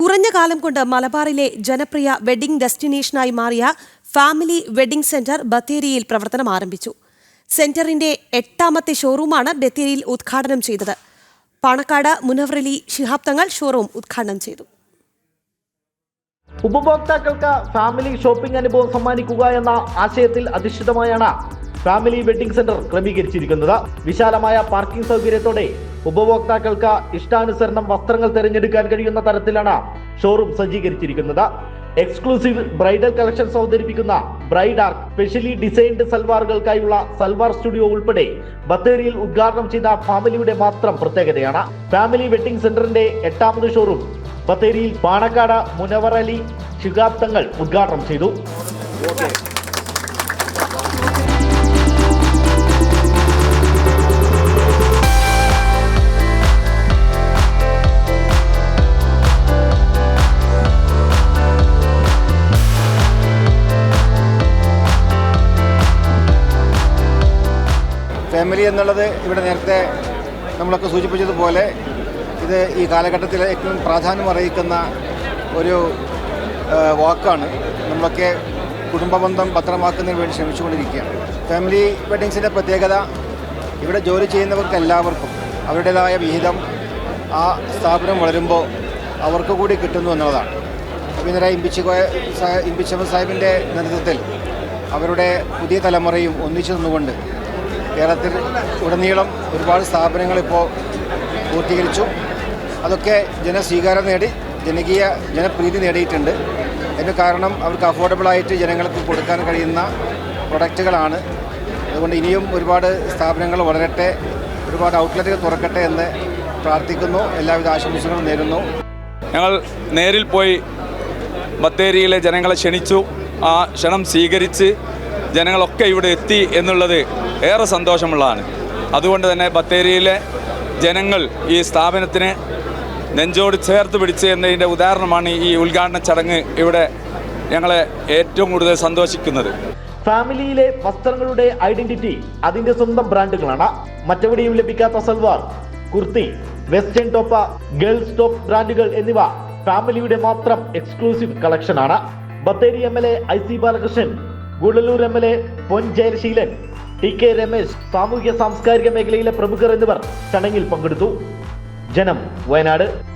കുറഞ്ഞ കാലം കൊണ്ട് മലബാറിലെ ജനപ്രിയ വെഡിംഗ് ഡെസ്റ്റിനേഷനായി മാറിയ ഫാമിലി വെഡിംഗ് സെന്റർ ബത്തേരിയിൽ പ്രവർത്തനം ആരംഭിച്ചു. സെന്ററിന്റെ എട്ടാമത്തെ ഷോറൂമാണ് ബത്തേരിയിൽ ഉദ്ഘാടനം ചെയ്തത്. പാണക്കാട് മുനവ്രലി ശിഹാബ് തങ്ങൾ ഷോറൂം ഉദ്ഘാടനം ചെയ്തു. ഉപഭോക്താക്കൾക്ക് ഫാമിലി ഷോപ്പിംഗ് അനുഭവം സമ്മാനിക്കുക എന്ന ആശയത്തിൽ അധിഷ്ഠിതമായാണ് ഫാമിലി വെഡിംഗ് സെന്റർ ക്രമീകരിച്ചിരിക്കുന്നത്. വിശാലമായ പാർക്കിംഗ് സൗകര്യത്തോടെ ഉപഭോക്താക്കൾക്ക് ഇഷ്ടാനുസരണം വസ്ത്രങ്ങൾ തിരഞ്ഞെടുക്കാൻ കഴിയുന്ന തരത്തിലാണ് ഷോറൂം സജ്ജീകരിച്ചിരിക്കുന്നത്. എക്സ്ക്ലൂസീവ് ബ്രൈഡൽ കളക്ഷൻസ് അവതരിപ്പിക്കുന്ന ബ്രൈഡ് ആർക്ക് സ്പെഷ്യലി ഡിസൈൻഡ് സൽവാറുകൾക്കായുള്ള സൽവാർ സ്റ്റുഡിയോ ഉൾപ്പെടെ ബത്തേരിയിൽ ഉദ്ഘാടനം ചെയ്ത ഫാമിലിയുടെ മാത്രം പ്രത്യേകതയാണ്. ഫാമിലി വെഡിംഗ് സെന്ററിന്റെ എട്ടാമത് ഷോറൂം ബത്തേരിയിൽ പാണക്കാട് മുനവറലി തങ്ങൾ ഉദ്ഘാടനം ചെയ്തു. ഫാമിലി എന്നുള്ളത് ഇവിടെ നേരത്തെ നമ്മളൊക്കെ സൂചിപ്പിച്ചതുപോലെ ഇത് ഈ കാലഘട്ടത്തിലെ ഏറ്റവും പ്രാധാന്യം അറിയിക്കുന്ന ഒരു വാക്കാണ്. നമ്മളൊക്കെ കുടുംബബന്ധം ഭദ്രമാക്കുന്നതിന് വേണ്ടി ശ്രമിച്ചുകൊണ്ടിരിക്കുകയാണ്. ഫാമിലി വെഡിങ്സിന്റെ പ്രത്യേകത ഇവിടെ ജോലി ചെയ്യുന്നവർക്ക് എല്ലാവർക്കും അവരുടേതായ വിഹിതം ആ സ്ഥാപനം വളരുമ്പോൾ അവർക്ക് കൂടി കിട്ടുന്നു എന്നുള്ളതാണ്. അഭിനര ഇമ്പിച്ചുകോയ ഇമ്പിച്ചമ്മ സാഹിബിന്റെ നേതൃത്വത്തിൽ അവരുടെ പുതിയ തലമുറയും ഒന്നിച്ചു നിന്നുകൊണ്ട് കേരളത്തിൽ ഉടനീളം ഒരുപാട് സ്ഥാപനങ്ങൾ ഇപ്പോൾ പൂർത്തീകരിച്ചു. അതൊക്കെ ജനസ്വീകാരം നേടി ജനകീയ ജനപ്രീതി നേടിയിട്ടുണ്ട്. അതിന് കാരണം അവർക്ക് അഫോർഡബിളായിട്ട് ജനങ്ങൾക്ക് കൊടുക്കാൻ കഴിയുന്ന പ്രൊഡക്റ്റുകളാണ്. അതുകൊണ്ട് ഇനിയും ഒരുപാട് സ്ഥാപനങ്ങൾ വളരട്ടെ ഒരുപാട് ഔട്ട്ലെറ്റുകൾ തുറക്കട്ടെ എന്ന് പ്രാർത്ഥിക്കുന്നു. എല്ലാവിധ ആശംസകളും നേരുന്നു. ഞങ്ങൾ നേരിൽ പോയി ബത്തേരിയിലെ ജനങ്ങളെ ക്ഷണിച്ചു. ആ ക്ഷണം സ്വീകരിച്ച് ജനങ്ങളൊക്കെ ഇവിടെ എത്തി എന്നുള്ളത് ഏറെ സന്തോഷമുള്ളതാണ്. അതുകൊണ്ട് തന്നെ ബത്തേരിയിലെ ജനങ്ങൾ ഈ സ്ഥാപനത്തിന് നെഞ്ചോട് ചേർത്ത് പിടിച്ച് എന്നതിന്റെ ഉദാഹരണമാണ് ഈ ഉദ്ഘാടന ചടങ്ങ് ഇവിടെ ഞങ്ങളെ ഏറ്റവും കൂടുതൽ സന്തോഷിക്കുന്നത്. ഫാമിലിയിലെ വസ്ത്രങ്ങളുടെ ഐഡന്റിറ്റി അതിന്റെ സ്വന്തം ബ്രാൻഡുകളാണ്. മറ്റെവിടെയും ലഭിക്കാത്ത salwar kurti western top girls top ബ്രാൻഡുകൾ എന്നിവ ഫാമിലിയുടെ മാത്രം എക്സ്ക്ലൂസീവ് കളക്ഷനാണ്. Bathery M L A I C Balakrishnan Gudalur M L A Pon Jayaseelan T K Ramesh സാമൂഹ്യ സാംസ്കാരിക മേഖലയിലെ പ്രമുഖർ എന്നിവർ ചടങ്ങിൽ പങ്കെടുത്തു. ജനം വയനാട്.